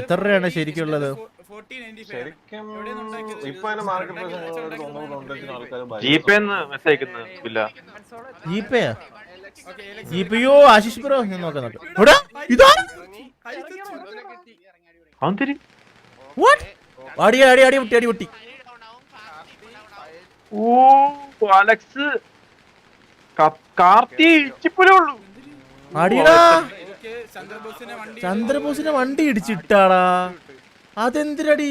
എത്ര രൂപയാണ് ശരിക്കുള്ളത്? ശരിക്കും ഇപ്പൊ അതിന്റെ മാർക്കറ്റ് പ്രൈസ് ഒരു തൊണ്ണൂറ് തൊണ്ണൂറ്റഞ്ചിന് ആൾക്കാർ ജിപേ മെസ്സേജ് അയക്കുന്നു ബില്ല ജീപ്പയാ ജീപ്പയോ ആശിഷ് ബ്രോ? ഞാൻ നോക്കുന്നുണ്ട് നോക്കാം. എടാ ഇതാ അടി അടി അടി പൊട്ടി അടി പൊട്ടി. ഓ അലക്സ്. കാർത്തി ഇച്ചിപ്പലേ ഉള്ളൂ. അടിയടാ. ചന്ദ്രബോസിനെ വണ്ടി ചന്ദ്രബോസിനെ വണ്ടി ഇടിച്ചിട്ടാടാ. അതെന്തിനടി?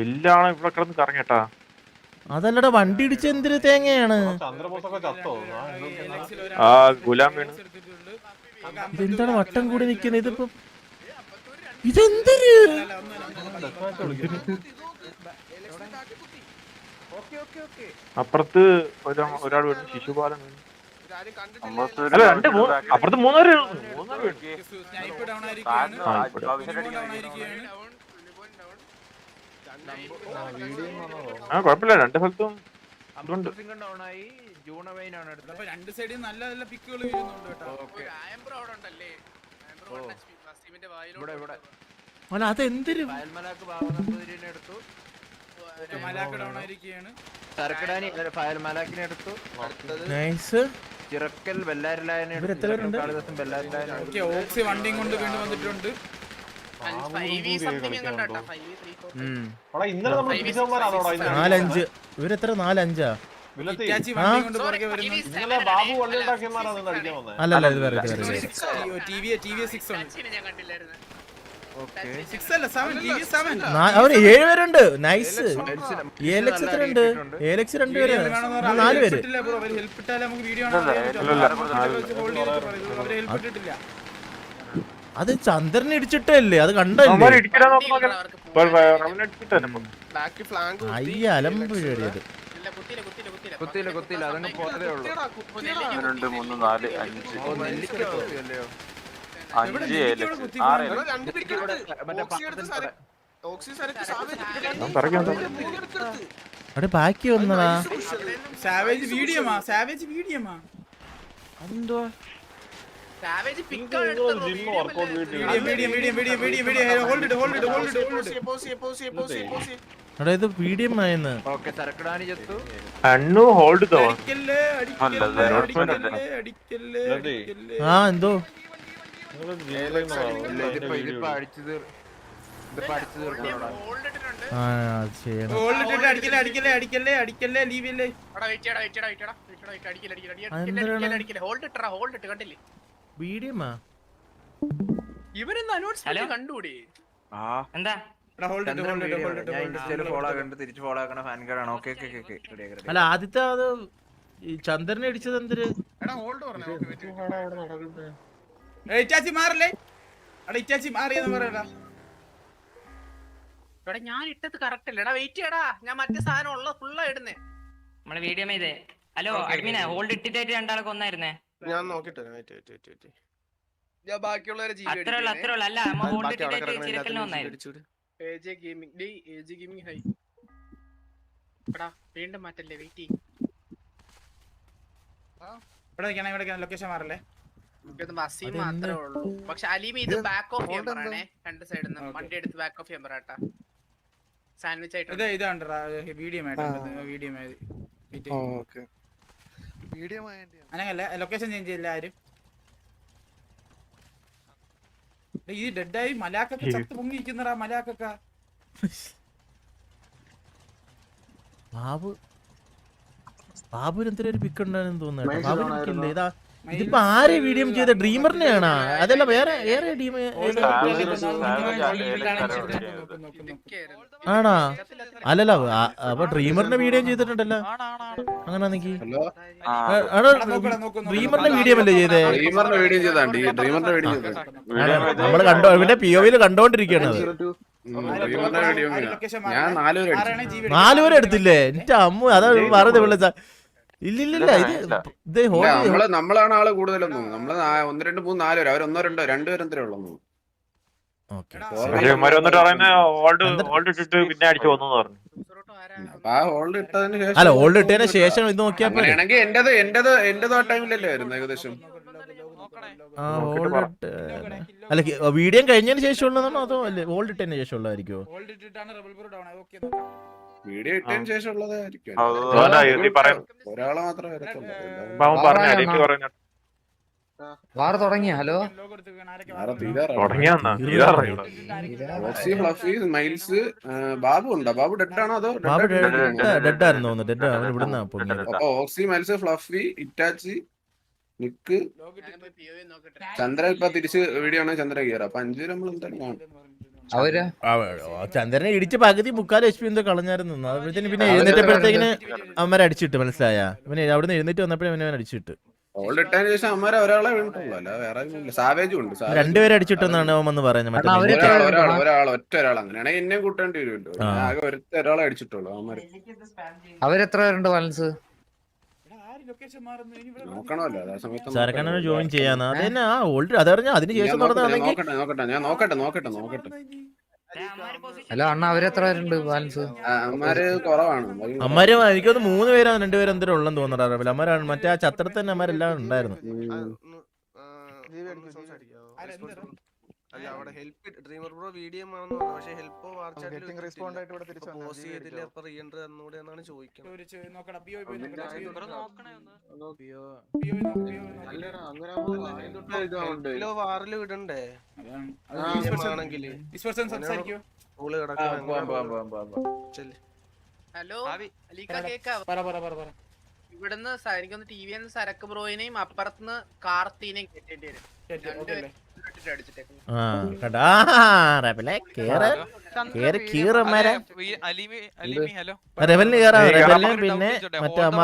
എല്ലാം ഇവിടെ കിടന്ന് കറങ്ങട്ടാ അതല്ലടാ വണ്ടി ഇടിച്ച എന്തിന് തേങ്ങയാണ്? ഇതെന്താണ് വട്ടം കൂടി നിക്കുന്നത് ഇതിപ്പോ ഇതെന്തിന് അപ്പുറത്ത് ഒരാ- ഒരാൾ വീണു ശിശുപാലൻ അല്ല രണ്ട് അപ്പുറത്ത് ഡൗൺ ആയിരിക്കുകയാണ് ആ, കുഴപ്പമില്ല. രണ്ട് സ്ഥലത്തും ഇതുണ്ട്. അപ്പൊ രണ്ട് സൈഡിൽ നല്ല നല്ല പിക്കുകൾ വീഴുന്നുണ്ട് കേട്ടോ. ഫയൽ മലാക്കിനെ എടുത്തു. നൈസ്. ചിറക്കൽ ബെല്ലാരിലായനെ? കാളിദാസൻ ബെല്ലാരിലായനെ ഓക്സി വണ്ടിയും കൊണ്ട് വീണ്ടും വന്നിട്ടുണ്ട്? നാലഞ്ച്. ഇവരെത്ര നാലഞ്ചാ? അല്ലല്ല ഇത് വേറെ ഇത് വേറെ TV TV six ഉണ്ട് സിക്സ് അല്ല സെവൻ ടി വി സെവൻ നാ- അവർ ഏഴ് പേരുണ്ട് നൈസ് ഏലക്സ് എത്ര ഉണ്ട് ഏലക്സ് രണ്ടുപേര് ഇത് നാല് പേര് അത് ചന്ദ്രൻ ഇടിച്ചിട്ടല്ലേ അത് കണ്ടല്ലേ. അയ്യ അലമ്പ് കേറിയത് കുത്തിയില്ല കുത്തിയില്ല. അതങ്ങ് പോയതേ ഉള്ളൂ. രണ്ട് മൂന്ന് നാല് അഞ്ച്. ഓ നെല്ലിക്ക കുത്തിയല്ലയോ അഞ്ച് ഏലക്സ് ആറ് പറയാം. അവിടെ ബാക്കി വന്നടാ സാവേജ് വീഡിയോമാ savage വീഡിയോമാ gym workout video video video video video hold video hold ഇട്ട് ഹോൾഡ് ഇട്ട് ഹോൾഡ് ഇട്ട് എടാ ഇത് ആയെന്ന്. ഓക്കെ സരക്കടാനി ചത്തു അണ്ണു ഹോൾഡ് തവ അടിക്കല്ലേ അടിക്കല്ലേ അടിക്കല്ലേ അടിക്കല്ലേ ഇല്ലേ? അടിക്കല്ലേ ആ? എന്തോ ഇവരൊന്ന് അനൗൺസ്മെന്റ് കണ്ടുകൂടി? എന്താ? അല്ല ആദ്യത്തെ അത് ഈ ചന്ദ്രനെ അടിച്ചത് എന്തൊരു? ഏയ് ഇറ്റാച്ചി മാറല്ലേ? എടാ ഇറ്റാച്ചി മാറിയെന്ന് പറയടാ. ഞാൻ ഇട്ടത് കറക്റ്റ് അല്ലേടാ വെയിറ്റ് ചെയ്യടാ. ഞാൻ മറ്റേ സാധനം ഉള്ള ഫുള്ളാ ഇടുന്നേ. നമ്മൾ വീഡിയോ ചെയ്തേ. ഹലോ അഡ്മിനെ ഹോൾഡ് ഇട്ടിട്ടായിട്ട് രണ്ടാളൊക്കെ ഒന്നായിരുന്നേ ഞാൻ നോക്കിട്ട് വെയിറ്റ് വെയിറ്റ് വെയിറ്റ്. ഞാൻ ബാക്കിയുള്ളവരെ ജീവി അത്രേ ഉള്ളു അത്രേ ഉള്ളു. അല്ല ഹോൾഡ് ഇട്ടിട്ടായിട്ട് ചിരക്കലിന് ഒന്നായിരുന്നു AJ gaming day AJ gaming hi. എടാ വീണ്ടും മാറ്റല്ലേ വെയിറ്റ് ചെയ്യും. ഇവിടെ നിൽക്കണം ഇവിടെ ലൊക്കേഷൻ മാറല്ലേ? ഇത് വസീം മാത്രമേ ഉള്ളൂ. പക്ഷെ അലീമ ഇത് ബാക്ക് ഓഫ് ചെയ്യാൻ പറയണേ രണ്ട് സൈഡിൽ നിന്ന് വണ്ടി എടുത്ത് ബാക്ക് ഓഫ് ചെയ്യാൻ പറയട്ടാ സാൻഡ്വിച്ച് ആയിട്ട് ഇത് ഇതാണ്ട് വീഡിയോ വീഡിയോ അങ്ങനല്ല ലൊക്കേഷൻ ചേഞ്ച് ചെയ്യില്ല ആരും ഡേ, ഈ ഡെഡായി മലാക്കൊക്കെ ചത്ത് പൊങ്ങിയിരിക്കുന്നടാ മലാക്കൊക്കെ. ബാബു ബാബുവിന് എന്തൊരു ഒരു പിക്ക് ഉണ്ടായിരുന്നു തോന്നുന്നു ബാബു എനിക്കില്ല ഇതാ ഇതിപ്പോ ആരെ വീഡിയോ ചെയ്ത? ഡ്രീമറിനെയാണ് അതല്ല വേറെ വേറെ ഡീം ആണാ? അല്ലല്ല അപ്പൊ ഡ്രീമറിന്റെ വീഡിയോ ചെയ്തിട്ടുണ്ടല്ലോ? അങ്ങനെ. ഡ്രീമറിന്റെ വീഡിയോ അല്ലേ ചെയ്തേ? നമ്മൾ കണ്ടോ ഇവിടെ പി ഒ വിയിൽ കണ്ടോണ്ടിരിക്കണത് നാലുപേരെ എടുത്തില്ലേ? എന്റെ അമ്മ അതാ പറഞ്ഞത് വിളിച്ച ഇല്ലില്ലില്ല ഇത് നമ്മൾ നമ്മളാണ് ആൾ കൂടുതലൊന്നും തോന്നുന്നു. നമ്മൾ ഒന്ന് രണ്ട് മൂന്ന് നാല് പേര് അവർ ഒന്നോ രണ്ടോ രണ്ടുപേരും എന്തേ ഉള്ളൂ അല്ല ഓൾഡ് ഇട്ടതിന് ശേഷം ഇത് നോക്കിയാ പോരെ. അങ്ങനെയാണെങ്കിൽ എന്റേത് എന്റേത് എന്റേത് ആ ടൈമിലല്ലേ വരുന്നത് ഏകദേശം. ആ ഓൾഡ് ഇട്ട് അല്ല വീഡിയോ കഴിഞ്ഞതിന് ശേഷം ഉള്ളതാണോ അതോ അല്ലേ? ഓൾഡ് ഇട്ടതിന് ശേഷം ഉള്ളതായിരിക്കുമോ വീഡിയോ ഇട്ടതിന് ശേഷം ഉള്ളതായിരിക്കും ഒരാളെ മാത്രമേ വരത്തുള്ളൂ. വാർ തുടങ്ങിയ? ഹലോ? മൈൽസ് ബാബു ഉണ്ടോ? ബാബു ഡെഡ് ആണോ അതോ ഡെഡ് ആയിരുന്നു ഡെഡ് ഇവിടുന്ന് അപ്പൊ Oxy Miles Fluffy Itachi Nick. Chandra ഇപ്പൊ തിരിച്ച് വീഡിയോ ആണ് ചന്ദ്ര കയറുക അപ്പൊ അഞ്ചു നമ്മൾ എന്താണ് കാണും. ചന്ദ്രനെ ഇടിച്ച് പകുതി മുക്കാൽ എച്ച് പി എന്തോ കളഞ്ഞായിരുന്നു. അതുപോലെ പിന്നെ എഴുന്നേറ്റപ്പോഴത്തേക്കിന് അമ്മര അടിച്ചിട്ട് മനസ്സിലായ? പിന്നെ അവിടുന്ന് എഴുന്നേറ്റ് വന്നപ്പോഴേ അവനെ അടിച്ചിട്ട്. രണ്ടുപേരെ അടിച്ചിട്ടെന്നാണ് അവൻ വന്ന് പറയുന്നത് അവരെത്ര പേരുണ്ട് വലൻസ് സരക്കണ്ണനെ ജോയിൻ ചെയ്യാന്ന് അത് തന്നെ ആ ഓൾഡ് അതറിഞ്ഞ അതിന് ശേഷം നടന്നാണെങ്കിൽ നോക്കട്ടെ നോക്കട്ടെ ഞാൻ നോക്കട്ടെ നോക്കട്ടെ നോക്കട്ടെ ഹലോ അണ്ണ അവരെത്ര പേരുണ്ട് ബാലൻസ് അമ്മാര് കുറവാണ് അമ്മാര് എനിക്കൊന്ന് മൂന്ന് പേരാ രണ്ടുപേരും എന്തെങ്കിലും ഉള്ളെന്ന് തോന്നുന്നു അമ്മാരാണ് മറ്റേ ആ ചത്രത്തിൽ തന്നെ അമ്മാരെല്ലാം ഉണ്ടായിരുന്നു അല്ല അവിടെ ഹെൽപ്പ് ഡ്രീമർ ബ്രോ വീഡിയോ ആണെന്ന് പറഞ്ഞു. പക്ഷെ ഹെൽപ്പോ റെസ്പോണ്ട് ആയിട്ട് ഇവിടെ തിരിച്ചു പോസ്റ്റ് ചെയ്തില്ല അപ്പൊ റീഎൻട്രി തന്നൂടെ എന്നാണ് ചോദിക്കുന്നത് ഒരു പിഒ പോയി പിഒ വാറിൽ വിടണ്ടേ? അതാണ്. ആണെങ്കിൽ. ഡിസ്പെർസൺ സംസാരിക്കോ. ഓൾ കിടക്കാൻ ഹലോ അലീക്ക കേക്കാവോ? പറ പറ പറ പറ. ഇവിടുന്ന് എനിക്കൊന്ന് ടി വി സരക്ക് ബ്രോയിനെയും അപ്പുറത്തുനിന്ന് കാർത്തിനെയും കെട്ടേണ്ടി വരും. റെവലിന് പിന്നെ അമ്മ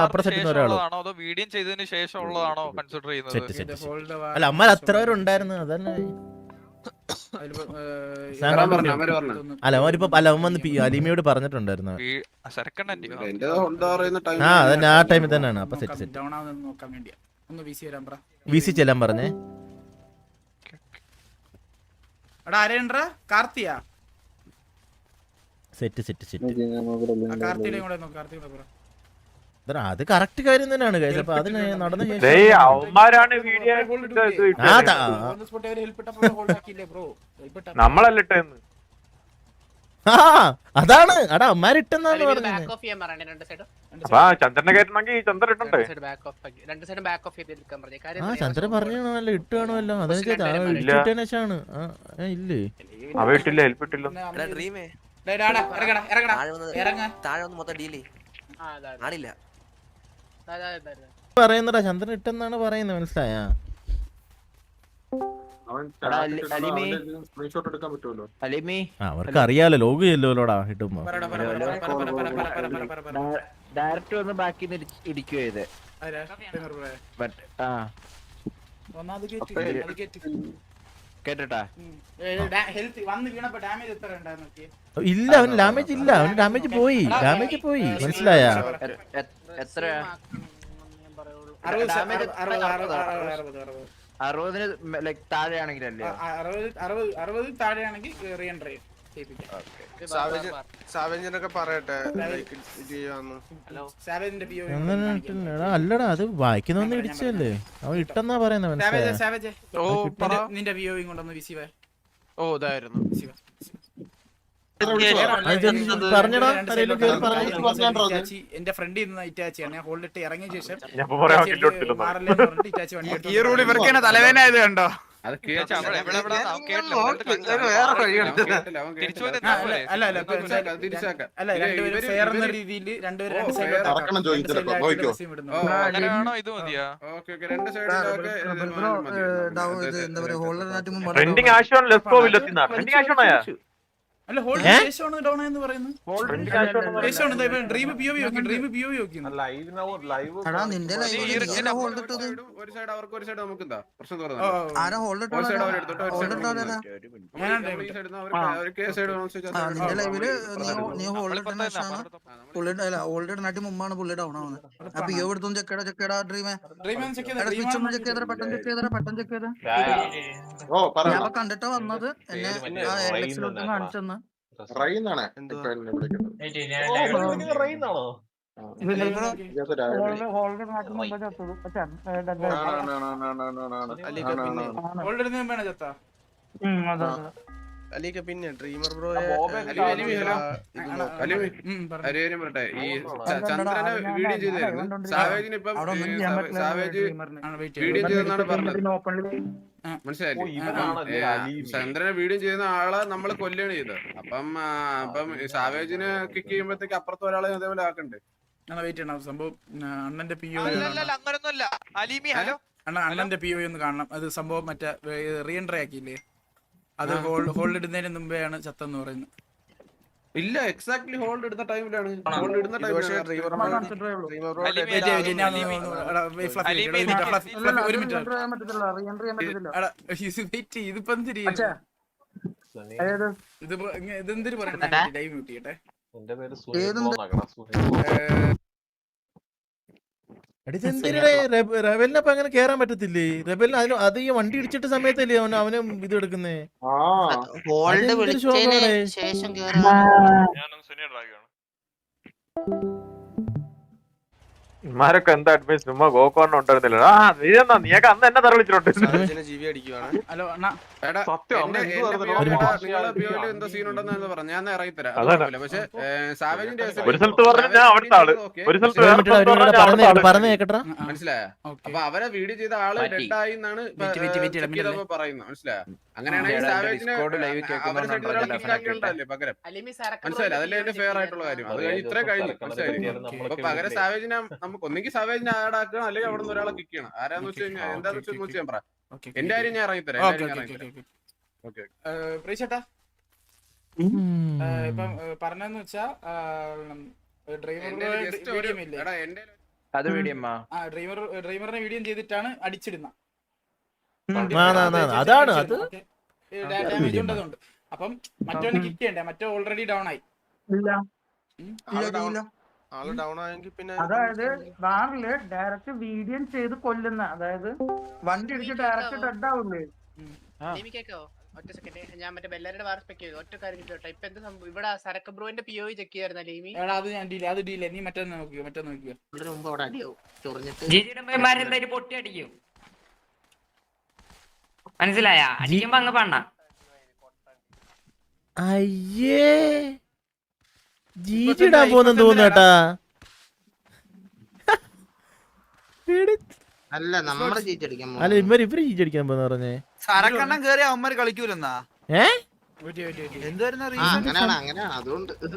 ചെയ്തതിന് ശേഷം ഉള്ളതാണോ കൺസിഡർ ചെയ്യുന്നത് അല്ല അതന്നെ. വന്ന് അലിമയോട് പറഞ്ഞിട്ടുണ്ടായിരുന്നു. ആ ടൈമിൽ തന്നെയാണ്. അപ്പൊ സെറ്റ് സെറ്റ്. വി സി ചെല്ലാൻ പറഞ്ഞേ. എടാ ആരേണ്ട കാർത്തിയാ സെറ്റ് സെറ്റ് സെറ്റ് കാർത്തിയുടെ കൂടെ നോക്ക് കാർത്തിയുടെ കൂടെ അത് കറക്റ്റ് കാര്യം തന്നെയാണ് അതിന് നടന്ന നമ്മളല്ലിട്ടെന്ന് ആ അതാണ്. അടാ അമ്മാരിട്ടെന്നാണ് പറഞ്ഞത്. ചന്ദ്രനെ കയറ്റണമെങ്കിൽ ചന്ദ്രൻ പറഞ്ഞു. ആ ചന്ദ്രൻ അല്ല അല്ല അതാണ് ഇല്ലേ. പറയുന്നടാ ചന്ദ്രൻ ഇട്ടെന്നാണ് പറയുന്നത്. മനസ്സിലായാ? അവർക്ക് അറിയാലോ ലോഗ് ചെല്ലോടാ കിട്ടുമ്പോ ഡയറക്റ്റ് വന്ന് ബാക്കി ഇടിക്കുക ഇത് ഇല്ല അവന് ഡാമേജ് ഇല്ല അവന് ഡാമേജ് പോയി ഡാമേജ് പോയി മനസ്സിലായ എത്ര ഡാമേജ് അറുപതിന് ലൈക് താഴെയാണെങ്കിലല്ലേ? അറുപത് അറുപത് അറുപത് താഴെയാണെങ്കിൽ റീ എൻട്രി അല്ലടാ അത് വായിക്കുന്ന ഇടിച്ചല്ലേ? അവൻ ഇട്ടെന്നാ പറയുന്നത് നിന്റെ വിയോയും കൊണ്ടൊന്ന് വിസിവ ഓ ഇതായിരുന്നു. വിസിവ എന്റെ ഫ്രണ്ട് ഇന്ന് ഇറ്റാച്ചിയാണ് ഞാൻ ഹോളിലിട്ട് ഇറങ്ങിയ ശേഷം ഈ റൂൾ ഇവർക്ക് തലവേദന ആയത് കണ്ടോ അല്ല അല്ല അല്ല എന്ന രീതിയിൽ രണ്ട് ട്രെൻഡിങ് ആവശ്യമാണ് ലെഫ്റ്റ് പോവില്ല ട്രെൻഡിങ് അല്ല hold down dream dream live live നിന്റെ ലൈവ് ഒരു സൈഡ് അവർക്ക് ഒരു സൈഡ് നമുക്ക് എന്താ പ്രശ്നം ഹോൾഡ് ഒരു സൈഡ് അവർ ഞാൻ അവർ സൈഡ് ലൈവിൽ ഹോൾഡ് പുള്ളി മുമ്പാണ് പുള്ളി ഡൗൺ ആവുന്നത് ആ പി ഒ എടുത്തും ചെക്കടാ ചെക്കടാ പെട്ടെന്ന് ചെക്ക് പെട്ടെന്ന് ചെക്ക് ഞാൻ കണ്ടിട്ടാ വന്നത് എന്നെ ആ എലക്സിലോട്ടും കാണിച്ചെന്ന് റൈന്നാണ് റൈന്നാണോ അലിക്ക പിന്നെ ഡ്രീമർ ബ്രോ ബോബെ പറട്ടെ ഈ ചന്ദ്രനെ വീഡിയോ ചെയ്തായിരുന്നു. സാവേജിന് ഇപ്പം സാവേജ് വീഡിയോ ചെയ്തെന്നാണ് പറഞ്ഞത്. മനസ്സിലായില്ലേ? ചന്ദ്രനെ വീഡിയോ ചെയ്യുന്ന ആളെ നമ്മൾ കൊല്ലുകയാണ് ചെയ്തത്. അപ്പം അപ്പം സാവേജിനെ കിക്ക് ചെയ്യുമ്പോഴത്തേക്ക് അപ്പുറത്ത് ഒരാളെ അതേപോലെ ആക്കണ്ടേ? വെയിറ്റ് ചെയ്യണം. സംഭവം അണ്ണന്റെ പി ഒ അങ്ങനൊന്നുമല്ല. അലീമി ഹലോ? അണ്ണ അണ്ണന്റെ പി ഒ ഒന്ന് കാണണം. അത് സംഭവം മറ്റേ റീഎൻട്രി ആക്കിയില്ലേ? അത് ഹോൾഡ് ഇടുന്നതിന് മുമ്പെയാണ് ചത്തെന്ന് പറയുന്നത്. ഇല്ല എക്സാക്ട്ലി ഹോൾഡ് എടുത്ത ടൈമിലാണ് ഹോൾഡ് ഇടുന്ന ടൈമിലാണ് ഇതെന്തിരി പറയണ റെബലിനെ അപ്പൊ അങ്ങനെ കേറാൻ പറ്റത്തില്ലേ? റെബലിന് അതിന് അത് ഈ വണ്ടി ഇടിച്ചിട്ട് സമയത്തല്ലേ അവന് അവന് ഇത് എടുക്കുന്നേ. ശേഷം ഇമാരൊക്കെ എന്താ അഡ്വൈസ് ചുമ്മാ ഗോക്കോറിന് ഉണ്ടായിരുന്നില്ല ആ നീ എന്നാ നീയൊക്കെ അന്ന് എന്നെ എന്ത് എന്തോ. പക്ഷെ ഒരു സ്ഥലത്ത് പറഞ്ഞു ഞാൻ അവിടുത്തെ ആൾ. ഒരു സ്ഥലത്ത് മനസ്സിലായ? അപ്പൊ അവരെ വീഡിയോ ചെയ്ത ആൾ. ഡെഡ് ആയി എന്നാണ് പറയുന്നത്. മനസ്സിലായ? സാറൊക്കെ അതല്ലേ ഫെയർ ആയിട്ടുള്ള കാര്യം. അത് കഴിഞ്ഞ് ഇത്രയും കഴിഞ്ഞു. മനസ്സിലായില്ലേ അപ്പൊ പകരം സാവേജിനെ നമുക്ക് ഒന്നെങ്കിൽ സാവേജിനെ ആഡ് ആക്കണം അല്ലെങ്കിൽ അവിടെ നിന്ന് ഒരാളെ കിക്ക് ചെയ്യണം. ആരാന്ന് വെച്ച് കഴിഞ്ഞാൽ എന്താന്ന് വെച്ചാൽ വെച്ച് ഞാൻ പറ. ഓക്കെ എന്റെ കാര്യം ഞാൻ ഇറങ്ങിത്തരാം പ്രീശേട്ടാ? ഇപ്പം പറഞ്ഞെന്ന് വെച്ചാ ഡ്രൈവർ വീഡിയോ ഡ്രൈവറിനെ വീഡിയോ ചെയ്തിട്ടാണ് അടിച്ചിടുന്ന ആ, ആ, ആ, അതാണ് അത്. ഡാമേജ് ഉണ്ടതുണ്ട്. അപ്പം മറ്റവനെ കിക്ക് ചെയ്യണ്ടേ മറ്റോ ഓൾറെഡി ഡൗൺ ആയി. ഇല്ല. ഉം. ആൾ ഡൗൺ ആയെങ്കിൽ പിന്നെ അതായത് വാറിൽ ഡയറക്റ്റ് വീഡിയൻ ചെയ്ത് കൊല്ലുന്ന അതായത് വണ്ടി ഇടിച്ച് ഡയറക്റ്റ് ഡെഡ് ആവില്ലേ ഒറ്റ സെക്കൻഡ് ഞാൻ മറ്റേ ബെല്ലാരുടെ വാർ സ്പെക്ക് ചെയ്തു. ഒറ്റ കാര്യം ഇപ്പൊ എന്ത് സംഭവം? ഇവിടെ സരക്ക് ബ്രോന്റെ പി ഒ ചെക്ക് ചെയ്യായിരുന്നു അലിമി എടാ അത് ഞാൻ ഡീൽ അത് ഡീൽ നീ മറ്റേ നോക്കിയോ മറ്റേ നോക്കിയോ മുമ്പ് അവിടെ അടിയോ ചൊറിഞ്ഞിട്ട്. പൊട്ടി അടിക്കും. മനസ്സിലായ? അടിക്കുമ്പോ അങ്ങ് പണ്ണ. അയ്യേ. തോന്നുന്നു കേട്ടാ. എടി, അല്ല ചീറ്റടിക്കാൻ അല്ല ഇവർ ഇവർ ജീജി പോന്ന് പറഞ്ഞേ? സരക്കണ്ണം കേറി അവന്മാര് കളിക്കൂലെന്നാ? ഏ? എന്തുവരുന്ന അങ്ങനെയാണ് അങ്ങനെയാണ്. അതുകൊണ്ട് നെല്ലിക്ക നെല്ലിക്ക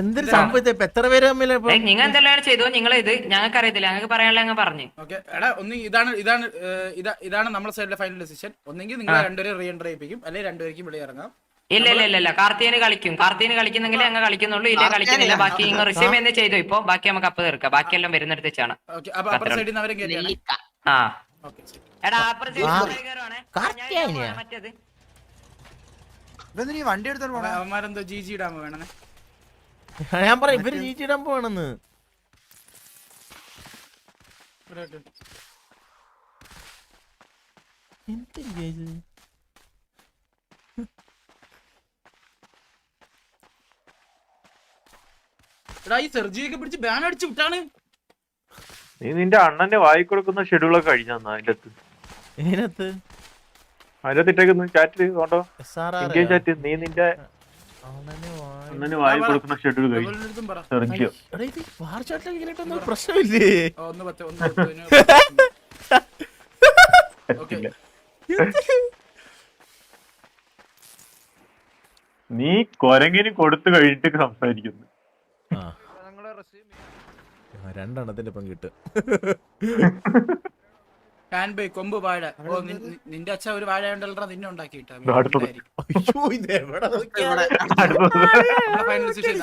എന്തൊരു സംഭവത്തെ ഇപ്പൊ എത്ര പേര് തമ്മിൽ നിങ്ങൾ എന്തെല്ലാം ചെയ്തു? നിങ്ങൾ ഇത് ഞങ്ങൾക്ക് അറിയത്തില്ല ഞങ്ങൾക്ക് പറയാനുള്ള അങ്ങ് പറഞ്ഞു. ഓക്കെ. എടാ ഒന്ന് ഇതാണ് ഇതാണ് ഇതാണ് നമ്മുടെ സൈഡിലെ ഫൈനൽ ഡിസിഷൻ ഒന്നെങ്കിൽ നിങ്ങൾ രണ്ടുപേരും റീ എൻട്രി ചെയ്യിപ്പിക്കും. അല്ലെങ്കിൽ രണ്ടുപേർക്കും വെളി ഇറങ്ങാം. ഇല്ല ഇല്ല ഇല്ല ഇല്ല. കാർത്തികന് കളിക്കും. കാർത്തികന് കളിക്കുന്നെങ്കിൽ അങ്ങ് കളിക്കുന്നുള്ളൂ. ഇല്ല കളിക്കുന്നില്ല. ബാക്കി ഇങ്ങ് റിസീവ് എന്ന് ചെയ്തു ഇപ്പൊ? ബാക്കി നമുക്ക് അപ്പ് തീർക്കാം. ബാക്കിയെല്ലാം വരുന്നിടത്ത് വെച്ചാണ് ആ. ഓക്കെ എടാ? മറ്റേത്. വണ്ടി എടുത്തോണ്ട് പോണേ? അവന്മാരെന്തോ ജി ജി ഇടാൻ വേണേ. ഞാൻ പറ ഇവർ ചീറ്റിടാൻ ഇത്? ഈ സെർജിയൊക്കെ പിടിച്ച് ബാൻ അടിച്ച് വിട്ടാണ്. നീ നിന്റെ അണ്ണന്റെ വായി കൊടുക്കുന്ന ഷെഡ്യൂളൊക്കെ കഴിഞ്ഞാ അതിന്റെ അകത്ത്. ചാറ്റിൽ കൊണ്ടോ? ചാറ്റ് നീ നിന്റെ പ്രശ്നമില്ലേ നീ കൊരങ്ങിന് കൊടുത്തു കഴിഞ്ഞിട്ട് സംസാരിക്കുന്നു രണ്ടെണ്ണത്തിന്റെ ഇപ്പം ബൈ കൊമ്പ് വാഴ. ഓ നിന്റെ അച്ഛൻ ഒരു വാഴ ഉണ്ടല്ലോ നിന്നെ ഉണ്ടാക്കിയിട്ടാ. Final decision